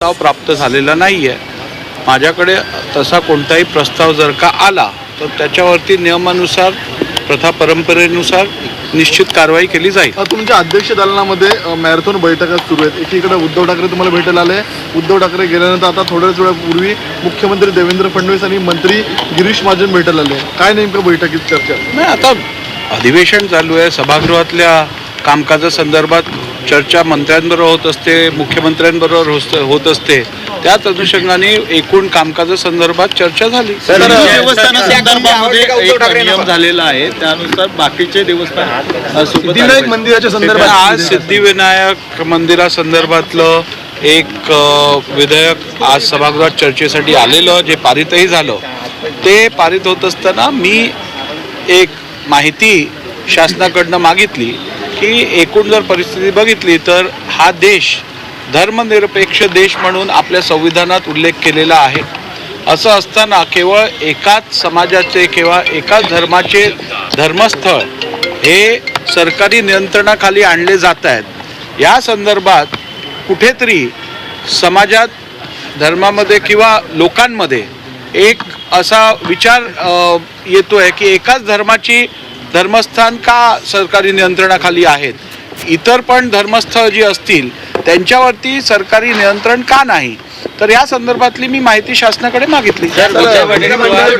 प्रस्ताव प्राप्त झालेला नाही आहे माझ्याकडे तसा कोणताही प्रस्ताव जर का आला तर त्याच्यावरती नियमानुसार प्रथा परंपरेनुसार निश्चित कारवाई केली जाईल. तुमच्या अध्यक्ष दालनामध्ये मॅरेथॉन बैठका सुरू आहेत. एकीकडे उद्धव ठाकरे तुम्हाला भेटायला आले. उद्धव ठाकरे गेल्यानंतर आता थोड्याच वेळापूर्वी मुख्यमंत्री देवेंद्र फडणवीस आणि मंत्री गिरीश महाजन भेटायला आले. काय नेमकं बैठकीत चर्चा? नाही आता अधिवेशन चालू आहे. सभागृहातल्या कामकाजासंदर्भात चर्चा मंत्र्यांबरोबर होत असते मुख्यमंत्र्यांबरोबर होत होत असते. त्याच अनुषंगाने एकूण कामकाजासंदर्भात चर्चा झाली. देवस्थानासंदर्भामध्ये एक नियम झालेला आहे. त्यानुसार बाकीचे देवस्थान अ, सोबत सिद्धिविनायक आहे. मंदिराच्या संदर्भात आज सिद्धिविनायक मंदिरासंदर्भातलं एक अ, विधेयक आज सभागृहात चर्चेसाठी आलेलं जे पारितही झालं. ते पारित होत असताना मी एक माहिती शासनाकडनं मागितली. की एकूण जर परिस्थिती बघितली तर हा देश धर्मनिरपेक्ष देश म्हणून आपल्या संविधानात उल्लेख केलेला आहे. असं असताना केवळ एकाच समाजाचे किंवा एकाच धर्माचे धर्मस्थळ हे सरकारी नियंत्रणाखाली आणले जात आहेत. या संदर्भात कुठेतरी समाजात धर्मामध्ये किंवा लोकांमध्ये एक असा विचार येतो आहे की एकाच धर्माची धर्मस्थान का सरकारी नियंत्रणाखाली आहेत? इतर पण धर्मस्थळ जी असतील त्यांच्यावरती सरकारी नियंत्रण का नाही? तर या संदर्भातली मी माहिती शासनाकडे मागितली. विधिमंडळ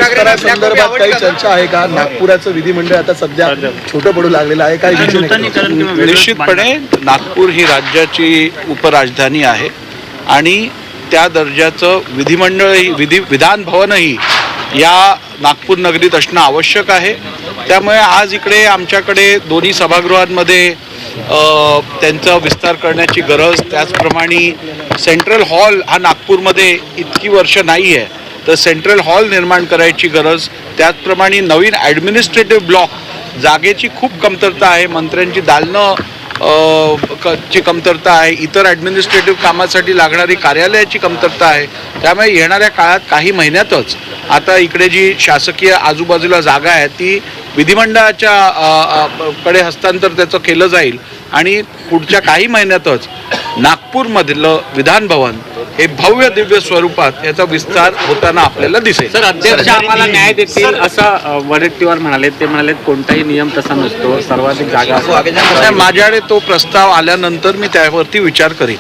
काही चर्चा आहे का? नागपुराचं विधिमंडळ आता सध्या छोटं पडू लागलेलं आहे. नाही? निश्चितपणे नागपूर ही राज्याची उपराजधानी आहे आणि त्या दर्जाचं विधिमंडळही विधी विधान भवनही या नागपूर नगरीत असणं आवश्यक आहे. त्यामुळे आज इकडे आमच्याकडे दोन्ही सभागृहांमध्ये त्यांचा विस्तार करण्याची गरज त्याचप्रमाणे सेंट्रल हॉल हा नागपूरमध्ये इतकी वर्ष नाही आहे तर सेंट्रल हॉल निर्माण करायची गरज त्याचप्रमाणे नवीन ॲडमिनिस्ट्रेटिव्ह ब्लॉक जागेची खूप कमतरता आहे मंत्र्यांची दालनं क- ची कमतरता आहे इतर ॲडमिनिस्ट्रेटिव्ह कामासाठी लागणारी कार्यालयाची कमतरता आहे त्यामुळे येणाऱ्या काळात काही महिन्यातच आता इकडे जी शासकीय आजूबाजूला जागा आहे ती विधिमंडळाच्या कडे हस्तांतर त्याचं केलं जाईल आणि पुढच्या काही महिन्यातच नागपूरमधलं विधान भवन हे भव्य दिव्य स्वरूपात याचा विस्तार होताना आपल्याला दिसेल सर अध्यक्ष आम्हाला न्याय देतील असं वडेट्टीवार म्हणाले ते म्हणाले कोणताही नियम तसा नसतो सर्वाधिक जागा माझ्याकडे तो प्रस्ताव आल्यानंतर मी त्यावरती विचार करीन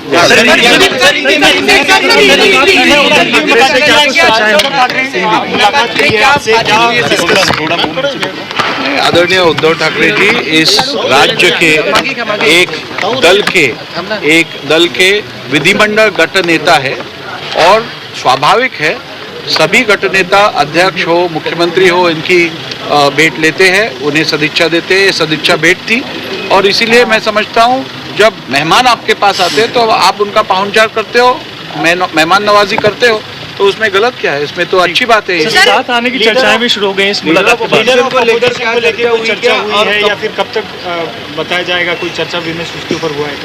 आदरणीय उद्धव ठाकरे जी, इस राज्य के एक दल के, एक दल के विधिमंडल गट नेता है और स्वाभाविक है, सभी गट नेता अध्यक्ष हो, मुख्यमंत्री हो, इनकी भेंट लेते हैं, उन्हें सदिच्छा देते हैं सदिच्छा भेंट थी। और इसीलिए मैं समझता हूँ, जब मेहमान आपके पास आते हैं तो आप उनका पाहुनचार करते हो मेहमान नवाजी करते हो तो उसमें गलत क्या है? इसमें तो अच्छी बात है। साथ आने की चर्चाएँ भी शुरू हो गई इस मुलाकात के बाद। लीडर को लेकर को चर्चा हुई है या फिर कब तक बताया जाएगा? कोई चर्चा विमर्श उसके ऊपर हुआ है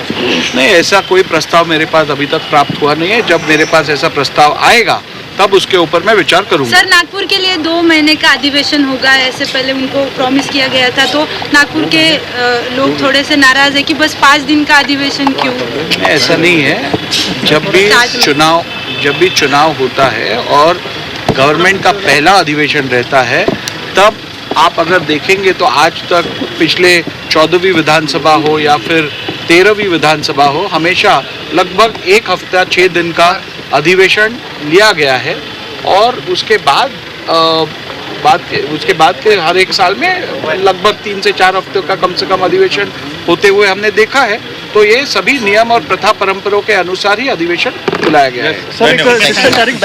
नहीं ऐसा कोई प्रस्ताव मेरे पास अभी तक प्राप्त हुआ नहीं है। जब मेरे पास ऐसा प्रस्ताव आएगा तब उसके ऊपर मैं विचार करूँगा। सर नागपुर के लिए दो महीने का अधिवेशन होगा। ऐसे पहले उनको प्रॉमिस किया गया था। तो नागपुर के लोग थोड़े से नाराज़ है कि बस पाँच दिन का अधिवेशन क्यों? ऐसा नहीं है। जब भी चुनाव जब भी चुनाव होता है और गवर्नमेंट का पहला अधिवेशन रहता है तब आप अगर देखेंगे तो आज तक पिछले चौदहवीं विधानसभा हो या फिर तेरहवीं विधानसभा हो हमेशा लगभग एक हफ़्ता छः दिन का अधिवेशन लिया गया है। और उसके बाद अ, बाद के उसके बाद के हर एक साल में लगभग तीन से चार हफ़्ते का कम से कम अधिवेशन होते हुए हमने देखा है। तो ये सभी नियम और प्रथा परंपराओं के अनुसार ही अधिवेशन बुलाया गया है सर एक